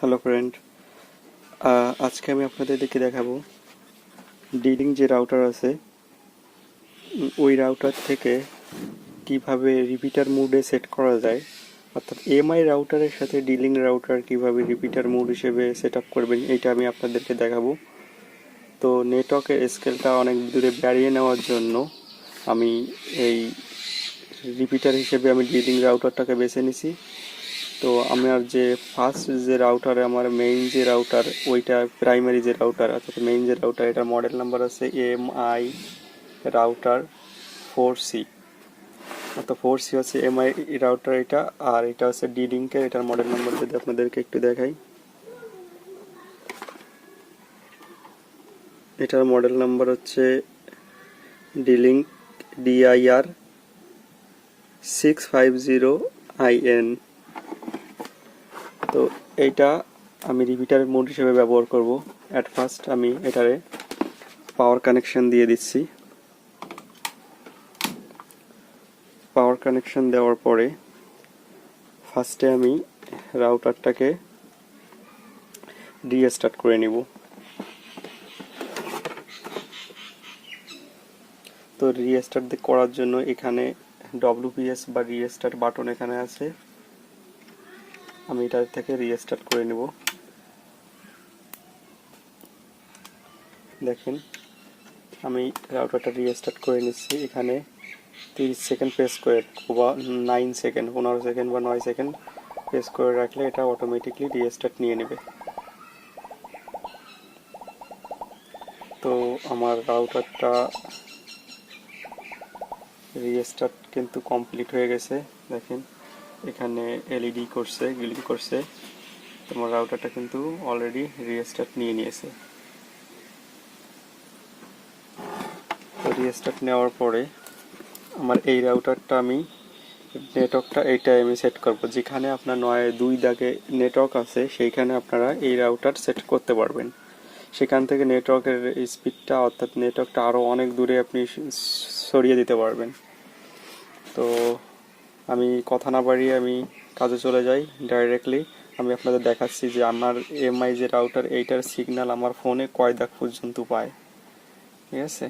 Hello friend আজকে আমি আপনাদেরকে দেখাবো ডিলিং যে রাউটার আছে ওই রাউটার থেকে কীভাবে রিপিটার মুডে সেট করা যায়, অর্থাৎ এমআই রাউটারের সাথে ডিলিং রাউটার কীভাবে রিপিটার মুড হিসেবে সেট আপ করবেন এইটা আমি আপনাদেরকে দেখাবো। তো নেটওয়ার্কের স্কেলটা অনেক দূরে বাড়িয়ে নেওয়ার জন্য আমি এই রিপিটার হিসেবে আমি ডিলিং রাউটারটাকে বেছে নিছি। তো আমার যে ফার্স্ট যে রাউটার আমার মেইন যে রাউটার ওইটা প্রাইমারি যে রাউটার অর্থাৎ মেইন যে রাউটার এটার মডেল নাম্বার আছে M I router four C অর্থাৎ ফোর সি হচ্ছে এম আই রাউটার এটা, আর এটা হচ্ছে ডি লিঙ্কের এটার মডেল নাম্বার যদি আপনাদেরকে একটু দেখাই। এটার মডেল নাম্বার হচ্ছে D link DIR six five zero IN তো এইটা আমি রিপিটার মোড হিসেবে ব্যবহার করব। অ্যাট ফার্স্ট আমি এটারে পাওয়ার কানেকশন দিয়ে দিচ্ছি। পাওয়ার কানেকশন দেওয়ার পরে ফার্স্টে আমি রাউটারটাকে রিস্টার্ট করে নিব। তো রিস্টার্ট করার জন্য এখানে ডব্লিউপিএস বা রিস্টার্ট বাটন এখানে আছে। আমি এটা থেকে রিস্টার্ট করে নেব। দেখেন, আমি রাউটারটা রিস্টার্ট করে নিচ্ছি। এখানে তিরিশ সেকেন্ড প্রেস করে বা নাইন সেকেন্ড পনেরো সেকেন্ড বা নয় সেকেন্ড প্রেস করে রাখলে এটা অটোমেটিকলি রিস্টার্ট নিয়ে নেবে। তো আমার রাউটারটা রিস্টার্ট কিন্তু কমপ্লিট হয়ে গেছে। দেখেন এখানে এলইডি করছে গ্লিং করছে। তোমার রাউটারটা কিন্তু অলরেডি রিস্টার্ট নিয়ে নিয়েছে। তো রিস্টার্ট নেওয়ার পরে আমার এই রাউটারটা আমি নেটওয়ার্কটা এইটাই আমি সেট করব। যেখানে আপনার নয় দুই দাগে নেটওয়ার্ক আছে, সেইখানে আপনারা এই রাউটার সেট করতে পারবেন। সেখান থেকে নেটওয়ার্কের স্পিডটা অর্থাৎ নেটওয়ার্কটা আরও অনেক দূরে আপনি সরিয়ে দিতে পারবেন। তো আমি কথা না বাড়িয়ে আমি কাজে চলে যাই ডাইরেক্টলি আমি আপনাদের দেখাচ্ছি যে আমার এমআই যে রাউটার এইটার সিগন্যাল আমার ফোনে কয় দাগ পর্যন্ত পায়। ঠিক আছে?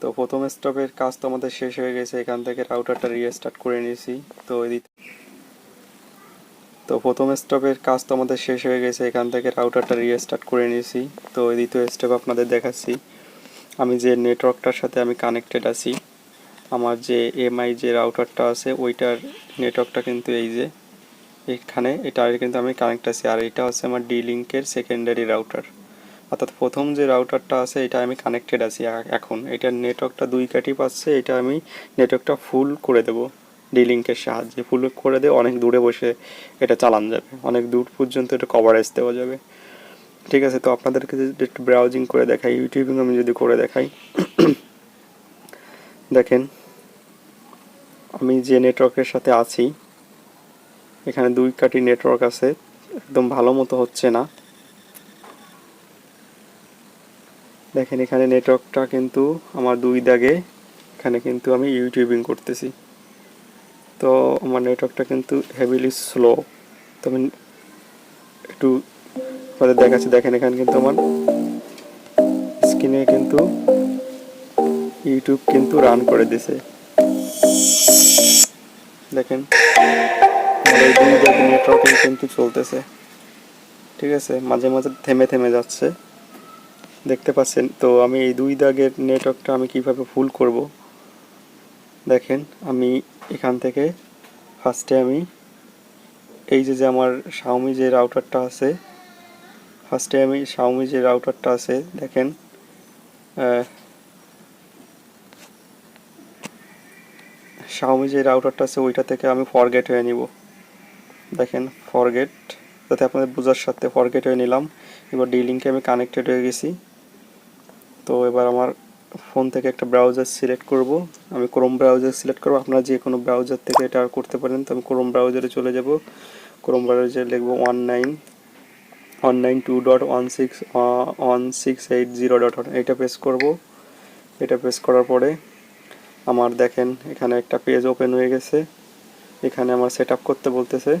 তো প্রথম স্টপের কাজ তো আমাদের শেষ হয়ে গেছে। এখান থেকে রাউটারটা রিস্টার্ট করে নিয়েছি। তো তো প্রথম স্টপের কাজ তো আমাদের শেষ হয়ে গেছে। এখান থেকে রাউটারটা রিস্টার্ট করে নিয়েছি। তো দ্বিতীয় স্টেপ আপনাদের দেখাচ্ছি। আমি যে নেটওয়ার্কটার সাথে আমি কানেক্টেড আছি, আমার যে এমআই যে রাউটারটা আছে, ওইটার নেটওয়ার্কটা কিন্তু এই যে, এখানে এটা কিন্তু আমি কানেক্ট আছি। আর এটা হচ্ছে আমার ডি লিঙ্কের সেকেন্ডারি রাউটার অর্থাৎ প্রথম যে রাউটারটা আছে, এটা আমি কানেক্টেড আছি এখন। এটার নেটওয়ার্কটা দুই কাটি পাচ্ছে, এটা আমি নেটওয়ার্কটা ফুল করে দেব ডি লিঙ্কের সাহায্যে। ফুল করে দিয়ে অনেক দূরে বসে এটা চালান যাবে। অনেক দূর পর্যন্ত এটা কভারেজ দেওয়া যাবে। ঠিক আছে, তো আপনাদেরকে যদি একটু ব্রাউজিং করে দেখাই, ইউটিউবিং আমি যদি করে দেখাই। দেখেন, আমি যে নেটওয়ার্কের সাথে আছি, এখানে দুই কাটি নেটওয়ার্ক আছে, একদম ভালো মতো হচ্ছে না। দেখেন, এখানে নেটওয়ার্কটা কিন্তু আমার দুই দাগে, এখানে কিন্তু আমি ইউটিউবিং করতেছি। তো আমার নেটওয়ার্কটা কিন্তু হেভিলি স্লো তো আমি একটু আপনাদের দেখাচ্ছি, দেখেন এখানে কিন্তু আমার স্ক্রিনে কিন্তু ইউটিউব কিন্তু রান করে দিছে। দেখেন নেটওয়ার্কিং কিন্তু চলতেছে। ঠিক আছে, মাঝে মাঝে থেমে থেমে যাচ্ছে। দেখতে পাচ্ছেন, তো আমি এই দুই দাগের নেটওয়ার্কটা আমি কীভাবে ফুল করব? দেখেন, আমি এখান থেকে ফার্স্টে আমি এই যে যে আমার শাওমি যে রাউটারটা আছে ফার্স্টে আমি শাওমি যে রাউটারটা আছে, দেখেন শাওমি যে রাউটারটা আছে, ওইটা থেকে আমি ফরগেট হয়ে নিব। দেখেন ফরগেট যাতে আপনাদের বোঝার সাথে ফরগেট হয়ে নিলাম। এবার ডি লিঙ্কে আমি কানেক্টেড হয়ে গেছি। তো এবার আমার ফোন থেকে একটা ব্রাউজার সিলেক্ট করব। আমি ক্রোম ব্রাউজার সিলেক্ট করব। আপনারা যে কোনো ব্রাউজার থেকে এটা করতে পারেন। তো আমি ক্রোম ব্রাউজারে চলে যাব। ক্রোম ব্রাউজারে লিখব one nine one nine two dot one six one six eight zero dot এটা প্রেস করব। এটা প্রেস করার পরে আমার দেখেন, এখানে একটা পেজ ওপেন হয়ে গেছে। এখানে আমার সেট করতে বলতেছে।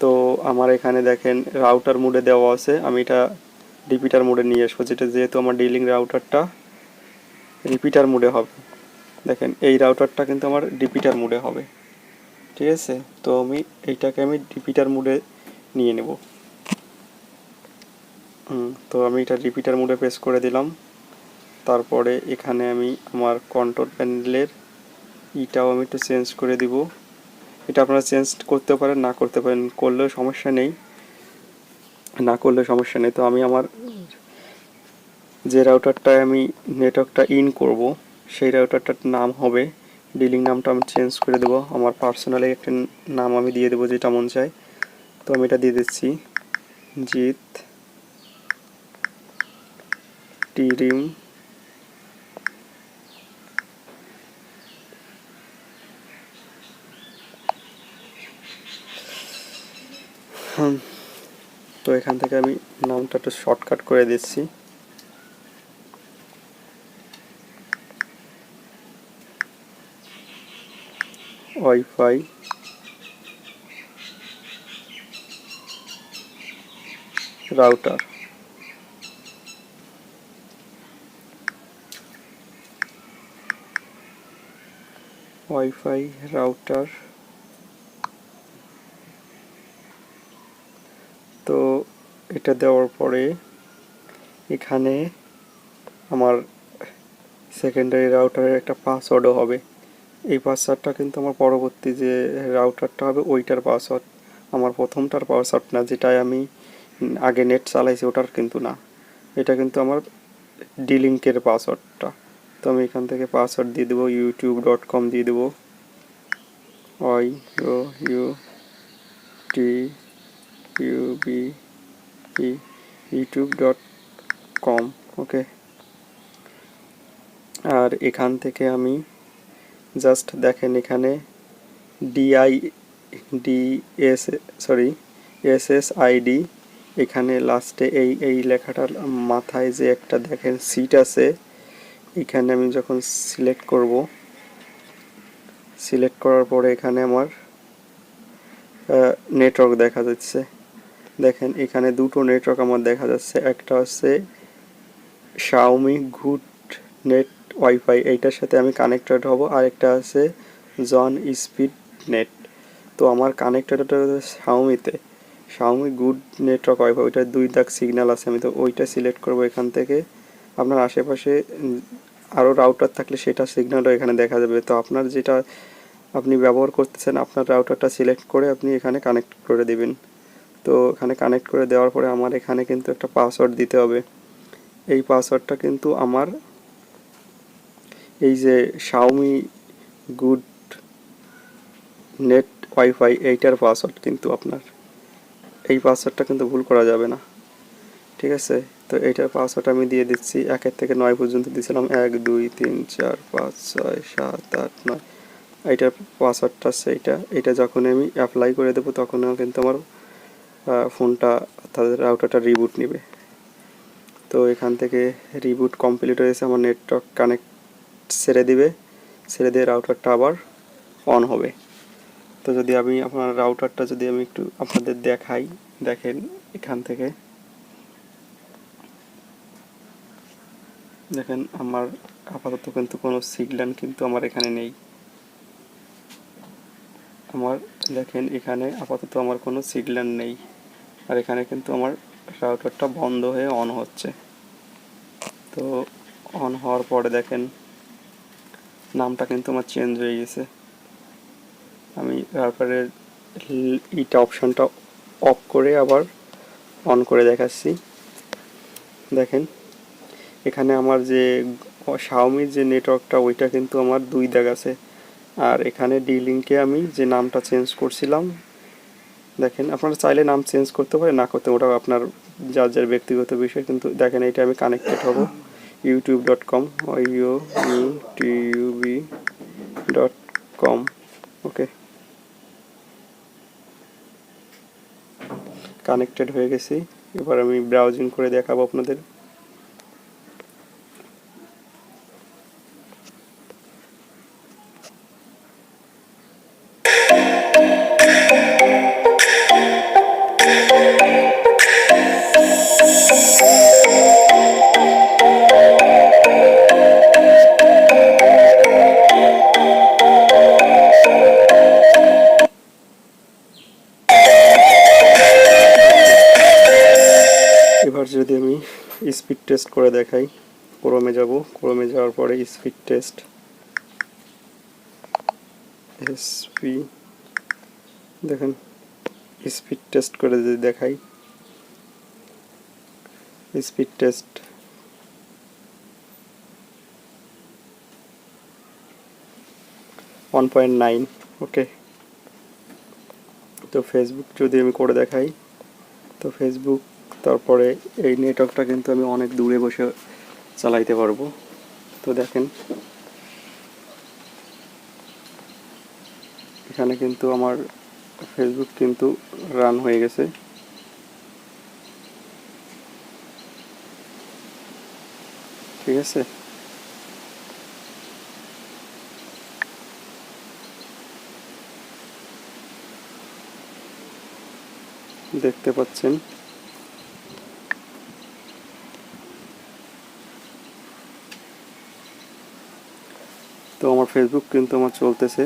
তো আমার এখানে দেখেন রাউটার মোডে দেওয়া আছে। আমি এটা রিপিটার মোডে নিয়ে আসব। যেটা যেহেতু আমার ডিলিং রাউটারটা রিপিটার মোডে হবে। দেখেন, এই রাউটারটা কিন্তু আমার রিপিটার মোডে হবে। ঠিক আছে? তো আমি, এইটাকে আমি রিপিটার মোডে নিয়ে নেব। তো আমি এটা রিপিটার মোডে প্রেস করে দিলাম। তারপরে এখানে আমি আমার কন্ট্রোল প্যানেলের ইটাও আমি একটু চেঞ্জ করে দিব। এটা আপনারা চেঞ্জ করতে পারেন, না করতে পারেন, করলেও সমস্যা নেই। না করলে সমস্যা নেই। তো আমি আমার যে রাউটারটায় আমি নেটওয়ার্কটা ইন করব, সেই রাউটারটার নাম হবে ডিলিং নামটা আমি চেঞ্জ করে দেবো। আমার পার্সোনালি একটা নাম আমি দিয়ে দেবো, যেটা মন চায়। তো আমি এটা দিয়ে দিচ্ছি জিত টিরিম তো এখান থেকে আমি নামটা একটু শর্টকাট করে দিচ্ছি। ওয়াইফাই। রাউটার। ওয়াইফাই রাউটার তো এটা দেওয়ার পরে এখানে আমার সেকেন্ডারি রাউটারের একটা পাসওয়ার্ডও হবে। এই পাসওয়ার্ডটা কিন্তু আমার পরবর্তী যে রাউটারটা হবে, ওইটার পাসওয়ার্ড আমার প্রথমটার পাসওয়ার্ড না, যেটাই আমি আগে নেট চালাইছি, ওটার কিন্তু না। এটা কিন্তু আমার ডিলিঙ্কের পাসওয়ার্ডটা তো আমি এখান থেকে পাসওয়ার্ড দিয়ে দেবো ইউটিউব ডট কম দিয়ে দেবো। Y O U T U B YouTube dot com okay আর এখান থেকে আমি জাস্ট দেখেন এখানে DI DS sorry S S ID এখানে লাস্টে এই এই লেখাটার মাথায় যে একটা দেখেন সিট আছে এখানে আমি যখন সিলেক্ট করব সিলেক্ট করার পরে এখানে আমার নেটওয়ার্ক দেখা যাচ্ছে। দেখেন, এখানে দুটো নেটওয়ার্ক আমার দেখা যাচ্ছে। একটা হচ্ছে শাওমি গুড নেট ওয়াইফাই এইটার সাথে আমি কানেক্টেড হব। আর একটা আছে জন স্পিড নেট তো আমার কানেক্টেড শাওমিতে শাওমি গুড নেটওয়ার্ক ওয়াইফাই ওইটার দুই দাগ সিগন্যাল আছে। আমি তো ওইটা সিলেক্ট করব এখান থেকে। আপনার আশেপাশে আরও রাউটার থাকলে সেটা সিগন্যালও এখানে দেখা যাবে। তো আপনার যেটা আপনি ব্যবহার করতেছেন, আপনার রাউটারটা সিলেক্ট করে আপনি এখানে কানেক্ট করে দেবেন। তো এখানে কানেক্ট করে দেওয়ার পরে আমার এখানে কিন্তু একটা পাসওয়ার্ড দিতে হবে। এই পাসওয়ার্ডটা কিন্তু আমার এই যে শাওমি গুড নেট ওয়াইফাই এইটার পাসওয়ার্ড কিন্তু আপনার। এই পাসওয়ার্ডটা কিন্তু ভুল করা যাবে না। ঠিক আছে? তো এইটার পাসওয়ার্ড আমি দিয়ে দিচ্ছি। একের থেকে নয় পর্যন্ত দিয়েছিলাম এক, দুই, তিন, চার, পাঁচ, ছয়, সাত, আট, নয়। এইটার পাসওয়ার্ডটা সেইটা। এটা যখন আমি অ্যাপ্লাই করে দেবো তখনও কিন্তু আমার ফোনটা তাদের রাউটারটা রিবুট নেবে। তো এখান থেকে রিবুট কমপ্লিট হয়েছে আমার নেটওয়ার্ক কানেক্ট ছেড়ে দিবে। ছেড়ে দিয়ে রাউটারটা আবার অন হবে। তো যদি আমি আপনার রাউটারটা যদি আমি একটু আপনাদের দেখাই, দেখেন এখান থেকে। দেখেন, আমার আপাতত কিন্তু কোনো সিগন্যাল কিন্তু আমার এখানে নেই। আমার, দেখেন, এখানে আপাতত আমার কোনো সিগন্যাল নেই। আর এখানে কিন্তু আমার রাউটারটা বন্ধ হয়ে অন হচ্ছে। তো অন হওয়ার পরে দেখেন, নামটা কিন্তু আমার চেঞ্জ হয়ে গেছে। আমি রাউটারের ইটা অপশানটা অফ করে আবার অন করে দেখাচ্ছি। দেখেন এখানে আমার যে শাওমির যে নেটওয়ার্কটা ওইটা কিন্তু আমার দুই দাগ আছে। আর এখানে ডি লিঙ্কে আমি যে নামটা চেঞ্জ করছিলাম, দেখেন, আপনারা চাইলে নাম চেঞ্জ করতে পারেন, না করতে ওটা আপনার যার যার ব্যক্তিগত বিষয়, কিন্তু দেখেন এটা আমি কানেক্টেড হব। YouTube dot com U U T U B dot com okay connected হয়ে গেছি। এবার আমি ব্রাউজিং করে দেখাবো আপনাদের। স্পিড টেস্ট করে দেখাই। ক্রোমে যাব। ক্রোমে যাওয়ার পরে স্পিড টেস্ট এসপি দেখেন স্পিড টেস্ট করে দেখাই। Speed test one point nine okay তো ফেসবুক যদি আমি করে দেখাই, তো ফেসবুক তারপরে এই নেটওয়ার্কটা কিন্তু আমি অনেক দূরে বসে চালাইতে পারব। তো দেখেন। এখানে কিন্তু আমার ফেসবুক কিন্তু রান হয়ে গেছে। ঠিক আছে? দেখতে পাচ্ছেন। ফেসবুক কিন্তু আমার চলতেছে।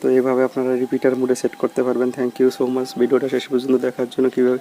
তো এইভাবে আপনারা রিপিটার মোডে সেট করতে পারবেন। থ্যাংক ইউ সো মাচ ভিডিওটা শেষ পর্যন্ত দেখার জন্য কীভাবে